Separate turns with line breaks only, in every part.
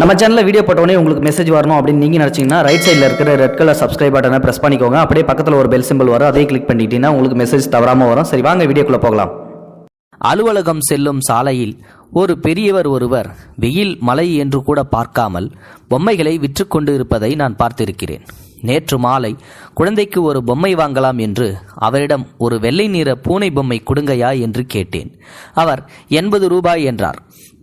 நம்ம சேனலில் வீடியோ போட்டோடனே உங்களுக்கு மெசேஜ் வரணும் அப்படின்னு நீங்கள் நினச்சிங்கன்னா ரைட் சைடில் இருக்கிற ரெட் கலர் சப்ஸ்கிரைப் பட்டனை ப்ரெஸ் பண்ணிக்கோங்க. அப்படியே பக்கத்தில் ஒரு பெல் சிம்பிள் வரும். அதே கிளிக் பண்ணிட்டீங்கன்னா உங்களுக்கு மெசேஜ் தவறாமல் வரும். சரி வாங்க வீடியோக்குள்ளே போகலாம்.
அலுவலகம் செல்லும் சாலையில் ஒரு பெரியவர் ஒருவர் வெயில் மழை என்று கூட பார்க்காமல் பொம்மைகளை விற்றுக்கொண்டு இருப்பதை நான் பார்த்திருக்கிறேன். நேற்று மாலை குழந்தைக்கு ஒரு பொம்மை வாங்கலாம் என்று அவரிடம் ஒரு வெள்ளை நிற பூனை பொம்மை கொடுங்கையா என்று கேட்டேன். அவர் எண்பது ரூபாய் என்றார்.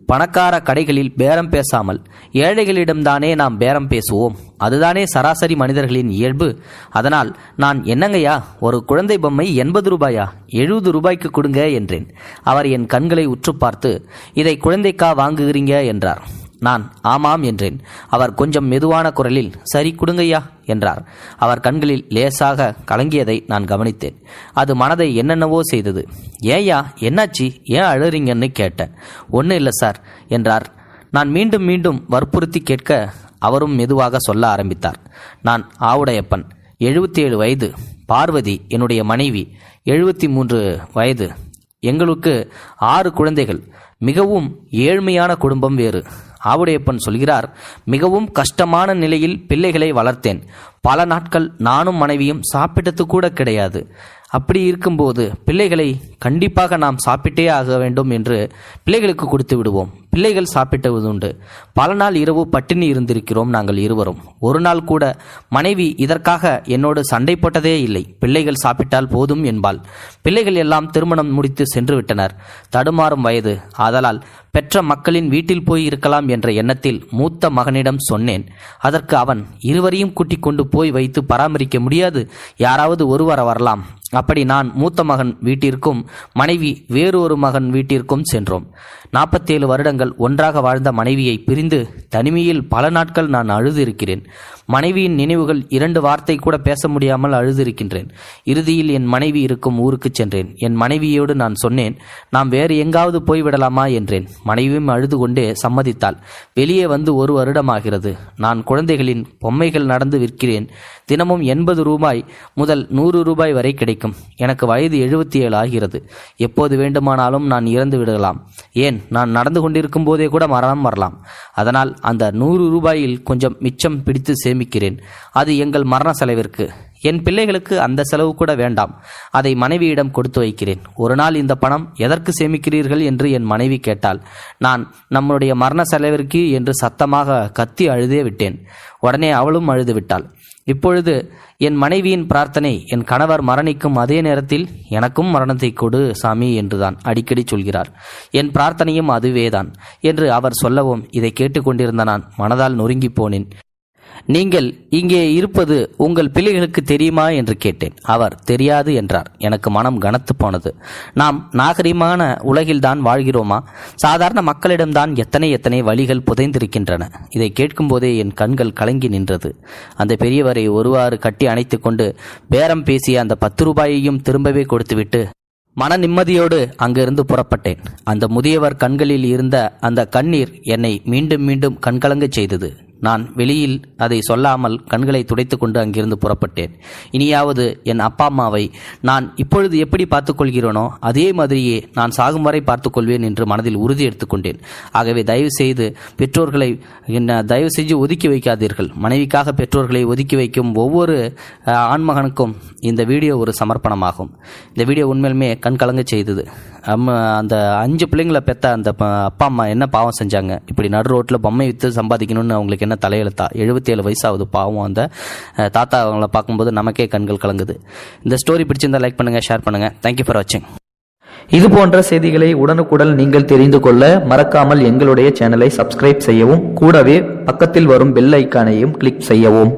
பணக்கார கடைகளில் பேரம் பேசாமல் ஏழைகளிடம்தானே நாம் பேரம் பேசுவோம். அதுதானே சராசரி மனிதர்களின் இயல்பு. அதனால் நான் என்னங்கய்யா ஒரு குழந்தை பொம்மை எண்பது ரூபாயா எழுபது ரூபாய்க்கு கொடுங்க என்றேன். அவர் என் கண்களை உற்று பார்த்து இதை குழந்தைக்கா வாங்குகிறீங்க? என்றார். நான் ஆமாம் என்றேன். அவர் கொஞ்சம் மெதுவான குரலில் சரி கொடுங்கய்யா என்றார். அவர் கண்களில் லேசாக கலங்கியதை நான் கவனித்தேன். அது மனதை என்னென்னவோ செய்தது. ஏயா என்னாச்சு? ஏன் அழுறீங்கன்னு கேட்டேன். ஒன்றும் இல்லை சார் என்றார். நான் மீண்டும் மீண்டும் வற்புறுத்தி கேட்க அவரும் மெதுவாக சொல்ல ஆரம்பித்தார். நான் ஆவுடையப்பன். எழுபத்தி ஏழு வயது. பார்வதி என்னுடைய மனைவி. எழுபத்தி மூன்று வயது. எங்களுக்கு ஆறு குழந்தைகள். மிகவும் ஏழ்மையான குடும்பம் வேறு. ஆவுடையப்பன் சொல்கிறார் மிகவும் கஷ்டமான நிலையில் பிள்ளைகளை வளர்த்தேன். பல நாட்கள் நானும் மனைவியும் சாப்பிட்டது கூட கிடையாது. அப்படி இருக்கும்போது பிள்ளைகளை கண்டிப்பாக நாம் சாப்பிட்டே ஆக வேண்டும் என்று பிள்ளைகளுக்கு கொடுத்து விடுவோம். பிள்ளைகள் சாப்பிட்டதுண்டு பல நாள் இரவு பட்டினி இருந்திருக்கிறோம் நாங்கள் இருவரும். ஒரு நாள் கூட மனைவி இதற்காக என்னோடு சண்டை போட்டதே இல்லை. பிள்ளைகள் சாப்பிட்டால் போதும் என்பாள். பிள்ளைகள் எல்லாம் திருமணம் முடித்து சென்று விட்டனர். தடுமாறும் வயது. ஆதலால் பெற்ற மக்களின் வீட்டில் போய் இருக்கலாம் என்ற எண்ணத்தில் மூத்த மகனிடம் சொன்னேன். அதற்கு அவன் இருவரையும் கூட்டிக் கொண்டு போய் வைத்து பராமரிக்க முடியாது. யாராவது ஒருவர வரலாம். அப்படி நான் மூத்த மகன் வீட்டிற்கும் மனைவி வேறு ஒரு மகன் வீட்டிற்கும் சென்றோம். நாற்பத்தேழு வருடங்கள் ஒன்றாக வாழ்ந்த மனைவியை பிரிந்து தனிமையில் பல நாட்கள் நான் அழுதிருக்கிறேன். மனைவியின் நினைவுகள் இரண்டு வார்த்தை கூட பேச முடியாமல் அழுதிருக்கின்றேன். இறுதியில் என் மனைவி இருக்கும் ஊருக்கு சென்றேன். என் மனைவியோடு நான் சொன்னேன் நாம் வேறு எங்காவது போய்விடலாமா? என்றேன். மனைவியும் அழுது கொண்டே சம்மதித்தாள். வெளியே வந்து ஒரு வருடமாகிறது. நான் குழந்தைகளின் பொம்மைகள் நடந்து விற்கிறேன். தினமும் எண்பது ரூபாய் முதல் நூறு ரூபாய் வரை கிடைக்கும். எனக்கு வயது எழுபத்தி ஏழு ஆகிறது. எப்போது வேண்டுமானாலும் நான் இறந்து விடலாம். ஏன்? நான் நடந்து கொண்டிருக்கும் போதே கூட மரணம் வரலாம். அதனால் அந்த நூறு ரூபாயில் கொஞ்சம் மிச்சம் பிடித்து சேமிக்கிறேன். அது எங்கள் மரண செலவிற்கு. என் பிள்ளைகளுக்கு அந்த செலவு கூட வேண்டாம். அதை மனைவியிடம் கொடுத்து வைக்கிறேன். ஒரு நாள் இந்த பணம் எதற்கு சேமிக்கிறீர்கள் என்று என் மனைவி கேட்டாள். நான் நம்முடைய மரண செலவிற்கு என்று சத்தமாக கத்தி அழுதே விட்டேன். உடனே அவளும் அழுது விட்டாள். இப்பொழுது என் மனைவியின் பிரார்த்தனை என் கணவர் மரணிக்கும் அதே நேரத்தில் எனக்கும் மரணத்தை கொடு சாமி என்றுதான் அடிக்கடி சொல்கிறார். என் பிரார்த்தனையும் அதுவேதான் என்று அவர் சொல்லவும் இதை கேட்டுக்கொண்டிருந்த நான் மனதால் நொறுங்கி போனேன். நீங்கள் இங்கே இருப்பது உங்கள் பிள்ளைகளுக்கு தெரியுமா என்று கேட்டேன். அவர் தெரியாது என்றார். எனக்கு மனம் கனத்து போனது. நாம் நாகரிகமான உலகில்தான் வாழ்கிறோமா? சாதாரண மக்களிடம்தான் எத்தனை எத்தனை வழிகள் புதைந்திருக்கின்றன. இதை கேட்கும்போதே என் கண்கள் கலங்கி நின்றது. அந்த பெரியவரை ஒருவாறு கட்டி அணைத்துக்கொண்டு பேரம் பேசிய அந்த பத்து ரூபாயையும் திரும்பவே கொடுத்துவிட்டு மன நிம்மதியோடு அங்கிருந்து புறப்பட்டேன். அந்த முதியவர் கண்களில் இருந்த அந்த கண்ணீர் என்னை மீண்டும் மீண்டும் கண்கலங்கச் செய்தது. நான் வெளியில் அதை சொல்லாமல் கண்களை துடைத்துக்கொண்டு அங்கிருந்து புறப்பட்டேன். இனியாவது என் அப்பா அம்மாவை நான் இப்பொழுது எப்படி பார்த்துக்கொள்கிறேனோ அதே மாதிரியே நான் சாகும் வரை பார்த்துக்கொள்வேன் என்று மனதில் உறுதி எடுத்துக்கொண்டேன் ஆகவே தயவு செய்து பெற்றோர்களை என்ன தயவு செஞ்சு ஒதுக்கி வைக்காதீர்கள். மனைவிக்காக பெற்றோர்களை ஒதுக்கி வைக்கும் ஒவ்வொரு ஆண்மகனுக்கும் இந்த வீடியோ ஒரு சமர்ப்பணமாகும். இந்த வீடியோ உண்மையிலுமே கண் கலங்க செய்தது. அந்த அஞ்சு பிள்ளைங்களை பெற்ற அந்த அப்பா அம்மா என்ன பாவம் செஞ்சாங்க? இப்படி நடு ரோட்டில் பொம்மை விற்று சம்பாதிக்கணும்னு அவங்களுக்கு என்ன தலையெழுத்தா. எழுபத்தேழு வயசாகுது பாவம் அந்த தாத்தா அவங்கள பார்க்கும்போது நமக்கே கண்கள் கலங்குது. இந்த ஸ்டோரி பிடிச்சிருந்தா லைக் பண்ணுங்கள் ஷேர் பண்ணுங்கள் தேங்க்யூ ஃபார் வாட்சிங்
இது போன்ற செய்திகளை உடனுக்குடன் நீங்கள் தெரிந்து கொள்ள மறக்காமல் எங்களுடைய சேனலை சப்ஸ்கிரைப் செய்யவும் கூடவே பக்கத்தில் வரும் பெல் ஐக்கானையும் கிளிக் செய்யவும்.